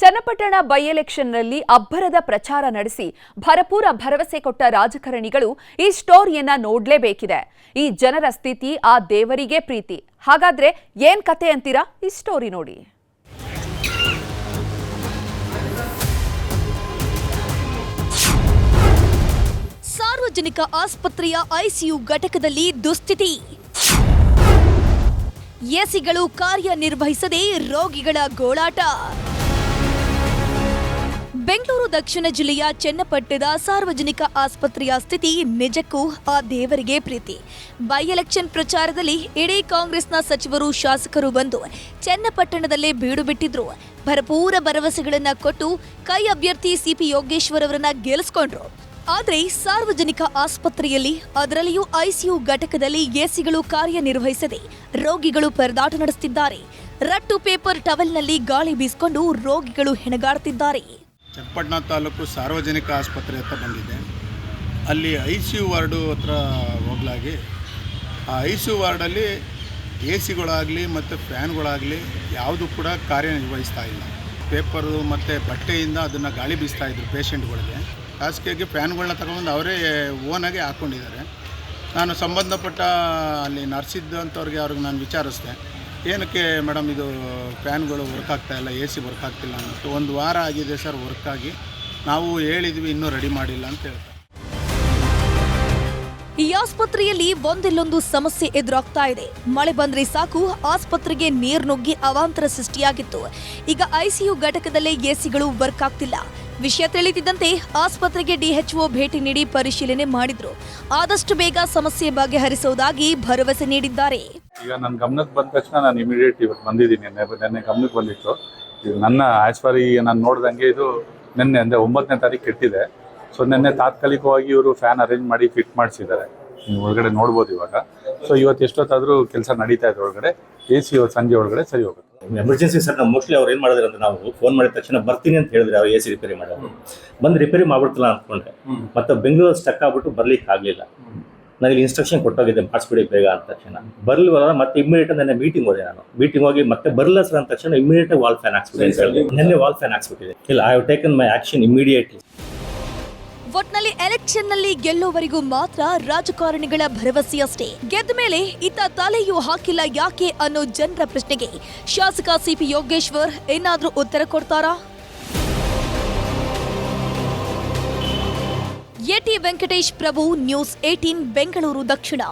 Channapatna by ಎಲೆಕ್ಷನ್ನಲ್ಲಿ ಅಬ್ಬರದ ಪ್ರಚಾರ ನಡೆಸಿ ಭರಪೂರ ಭರವಸೆ ಕೊಟ್ಟ ರಾಜಕಾರಣಿಗಳು ಈ ಸ್ಟೋರಿಯನ್ನ ನೋಡ್ಲೇಬೇಕಿದೆ. ಈ ಜನರ ಸ್ಥಿತಿ, ಆ ದೇವರಿಗೆ ಪ್ರೀತಿ. ಹಾಗಾದ್ರೆ ಏನ್ ಕತೆ ಅಂತೀರಾ? ಈ ಸ್ಟೋರಿ ನೋಡಿ. ಸಾರ್ವಜನಿಕ ಆಸ್ಪತ್ರೆಯ ಐಸಿಯು ಘಟಕದಲ್ಲಿ ದುಸ್ಥಿತಿ. ಎಸಿಗಳು ಕಾರ್ಯನಿರ್ವಹಿಸದೆ ರೋಗಿಗಳ ಗೋಳಾಟ. ಬೆಂಗಳೂರು ದಕ್ಷಿಣ ಜಿಲ್ಲೆಯ ಚನ್ನಪಟ್ಟಣದ ಸಾರ್ವಜನಿಕ ಆಸ್ಪತ್ರೆಯ ಸ್ಥಿತಿ ನಿಜಕ್ಕೂ ಆ ದೇವರಿಗೆ ಪ್ರೀತಿ. ಬೈ ಎಲೆಕ್ಷನ್ ಪ್ರಚಾರದಲ್ಲಿ ಇಡೀ ಕಾಂಗ್ರೆಸ್ನ ಸಚಿವರು ಶಾಸಕರು ಬಂದು ಚನ್ನಪಟ್ಟಣದಲ್ಲೇ ಬೀಡು ಬಿಟ್ಟಿದ್ರು. ಭರಪೂರ ಭರವಸೆಗಳನ್ನ ಕೊಟ್ಟು ಕೈ ಅಭ್ಯರ್ಥಿ ಸಿಪಿ ಯೋಗೇಶ್ವರ್ ಅವರನ್ನ ಗೆಲ್ಲಿಸ್ಕೊಂಡ್ರು ಆದರೆ ಸಾರ್ವಜನಿಕ ಆಸ್ಪತ್ರೆಯಲ್ಲಿ ಅದರಲ್ಲಿಯೂ ಐಸಿಯು ಘಟಕದಲ್ಲಿ ಎಸಿಗಳು ಕಾರ್ಯನಿರ್ವಹಿಸದೆ ರೋಗಿಗಳು ಪರದಾಟ ನಡೆಸುತ್ತಿದ್ದಾರೆ ರಟ್ಟು ಪೇಪರ್ ಟವೆಲ್ನಲ್ಲಿ ಗಾಳಿ ಬೀಸಿಕೊಂಡು ರೋಗಿಗಳು ಹೆಣಗಾಡುತ್ತಿದ್ದಾರೆ ಚನ್ನಪಟ್ಟಣ ತಾಲೂಕು ಸಾರ್ವಜನಿಕ ಆಸ್ಪತ್ರೆ ಹತ್ರ ಬಂದಿದ್ದೆ ಅಲ್ಲಿ ಐ ಸಿ ಯು ವಾರ್ಡು ಹತ್ರ ಹೋಗ್ಲಾಗಿ, ಆ ಐ ಸಿ ಯು ವಾರ್ಡಲ್ಲಿ ಎ ಸಿಗಳಾಗಲಿ ಮತ್ತು ಫ್ಯಾನ್ಗಳಾಗಲಿ ಯಾವುದು ಕೂಡ ಕಾರ್ಯನಿರ್ವಹಿಸ್ತಾ ಇಲ್ಲ. ಪೇಪರು ಮತ್ತು ಬಟ್ಟೆಯಿಂದ ಅದನ್ನು ಗಾಳಿ ಬೀಸ್ತಾ ಇದ್ರು ಪೇಷಂಟ್ಗಳಿಗೆ. ಖಾಸಗಿಯಾಗಿ ಫ್ಯಾನ್ಗಳನ್ನ ತಗೊಂಡು ಅವರೇ ಓನಾಗಿ ಹಾಕ್ಕೊಂಡಿದ್ದಾರೆ ನಾನು ಸಂಬಂಧಪಟ್ಟ ಅಲ್ಲಿ ನರ್ಸಿದ್ದಂಥವ್ರಿಗೆ ಅವ್ರಿಗೆ ನಾನು ವಿಚಾರಿಸಿದೆ. ಏನಕ್ಕೆ ಮೇಡಮ್ ಇದು ಫ್ಯಾನ್ಗಳು ವರ್ಕ್ ಆಗ್ತಾ ಇಲ್ಲ ಎ ಸಿ ವರ್ಕ್ ಆಗ್ತಿಲ್ಲ ಅಂತ? ಒಂದು ವಾರ ಆಗಿದೆ ಸರ್ ವರ್ಕ್ ಆಗಿ. ನಾವು ಹೇಳಿದ್ವಿ ಇನ್ನೂ ರೆಡಿ ಮಾಡಿಲ್ಲ ಅಂತ ಹೇಳ್ತಾರೆ. ಈ ಆಸ್ಪತ್ರೆಯಲ್ಲಿ ಒಂದಿಲ್ಲೊಂದು ಸಮಸ್ಯೆ ಎದುರಾಗ್ತಾ ಇದೆ. ಮಳೆ ಬಂದ್ರೆ ಸಾಕು, ಆಸ್ಪತ್ರೆಗೆ ನೀರು ನುಗ್ಗಿ ಅವಾಂತರ ಸೃಷ್ಟಿಯಾಗಿತ್ತು. ಈಗ ಐಸಿಯು ಘಟಕದಲ್ಲೇ ಎಸಿಗಳು ವರ್ಕ್ ಆಗ್ತಿಲ್ಲ. ವಿಷಯ ತಿಳಿದಿದ್ದಂತೆ ಆಸ್ಪತ್ರೆಗೆ ಡಿಎಚ್ಒ ಭೇಟಿ ನೀಡಿ ಪರಿಶೀಲನೆ ಮಾಡಿದ್ರು. ಆದಷ್ಟು ಬೇಗ ಸಮಸ್ಯೆ ಬಗೆಹರಿಸುವುದಾಗಿ ಭರವಸೆ ನೀಡಿದ್ದಾರೆ. ಈಗ ನನ್ನ ಗಮನಕ್ಕೆ ಬಂದ ತಕ್ಷಣ ನಾನು ಇಮಿಡಿಯೇಟ್ ಇವತ್ತು ಬಂದಿದ್ದೀನಿ. ನೆನ್ನೆ ಗಮನಕ್ಕೆ ಬಂದಿತ್ತು. ಇದು ನನ್ನ ಆ್ಯಸ್ ಫಾರ್ ಈಗ ನಾನು ನೋಡ್ದಂಗೆ ಇದು ನಿನ್ನೆ, ಅಂದರೆ ಒಂಬತ್ತನೇ ತಾರೀಕು ಕೆಟ್ಟಿದೆ. ಸೊ ನಿನ್ನೆ ತಾತ್ಕಾಲಿಕವಾಗಿ ಇವರು ಫ್ಯಾನ್ ಅರೇಂಜ್ ಮಾಡಿ ಫಿಟ್ ಮಾಡಿಸಿದ್ದಾರೆ. ನೀವು ಒಳಗಡೆ ನೋಡ್ಬೋದು ಇವಾಗ. ಸೊ ಇವತ್ತು ಎಷ್ಟೊತ್ತಾದರೂ ಕೆಲಸ ನಡೀತಾ ಇದೆ ಒಳಗಡೆ. ಎ ಸಿ ಇವತ್ತು ಸಂಜೆ ಒಳಗಡೆ ಸರಿ ಹೋಗುತ್ತೆ. ಎಮರ್ಜೆನ್ಸಿ ಸರ್ ನಾವು ಮೋಸ್ಟ್ಲಿ ಅವ್ರು ಏನು ಮಾಡಿದ್ರೆ ಅಂತ ನಾವು ಫೋನ್ ಮಾಡಿದ ತಕ್ಷಣ ಬರ್ತೀನಿ ಅಂತ ಹೇಳಿದ್ರೆ ಅವ್ರು ಎ ಸಿ ರಿಪೇರಿ ಮಾಡೋರು. ಬಂದು ರಿಪೇರಿ ಮಾಡ್ಬಿಡ್ತಲ್ಲ ಅಂದ್ಕೊಂಡೆ ಮತ್ತೆ ಬೆಂಗಳೂರು ಸ್ಟಕ್ ಆಗ್ಬಿಟ್ಟು ಬರ್ಲಿಕ್ಕೆ ಆಗಲಿಲ್ಲ. ನನಗೆ ಇನ್ಸ್ಟ್ರಕ್ಷನ್ ಕೊಟ್ಟೋಗಿದ್ದೆ ಮಾಡಿಸ್ಬಿಡಿ ಬೇಗ ಅಂದ ತಕ್ಷಣ. ಬರ್ಲಿಲ್ಲ ಮತ್ತೆ ಇಮಿಡಿಯೇಟ್ ನನ್ನ ಮೀಟಿಂಗ್ ಹೋದೆ ನಾನು. ಮೀಟಿಂಗ್ ಹೋಗಿ ಮತ್ತೆ ಬರಲ್ಲ ಸರ್ ಅಂದ ತಕ್ಷಣ ಇಮಿಡಿಯೇಟ್ ವಾಲ್ ಫ್ಯಾನ್ ಹಾಕ್ಸ್ಬಿಡಿ ಅಂತ ಹೇಳಿದೆ. ನಿನ್ನೆ ವಾಲ್ ಫ್ಯಾನ್ ಹಾಕ್ಸ್ಬಿಟ್ಟಿದೆ. ಇಲ್ಲ I have taken my action immediately ಒಟ್ನಲ್ಲಿ ಎಲೆಕ್ಷನ್ನಲ್ಲಿ ಗೆಲ್ಲುವವರೆಗೂ ಮಾತ್ರ ರಾಜಕಾರಣಿಗಳ ಭರವಸೆಯಷ್ಟೇ. ಗೆದ್ದ ಮೇಲೆ ಇತ್ತ ತಲೆಯೂ ಹಾಕಿಲ್ಲ ಯಾಕೆ ಅನ್ನೋ ಜನರ ಪ್ರಶ್ನೆಗೆ ಶಾಸಕ ಸಿಪಿ ಯೋಗೇಶ್ವರ್ ಏನಾದ್ರೂ ಉತ್ತರ ಕೊಡ್ತಾರಾ? At Venkatesh Prabhu News eighteen, Bengaluru Dakshina.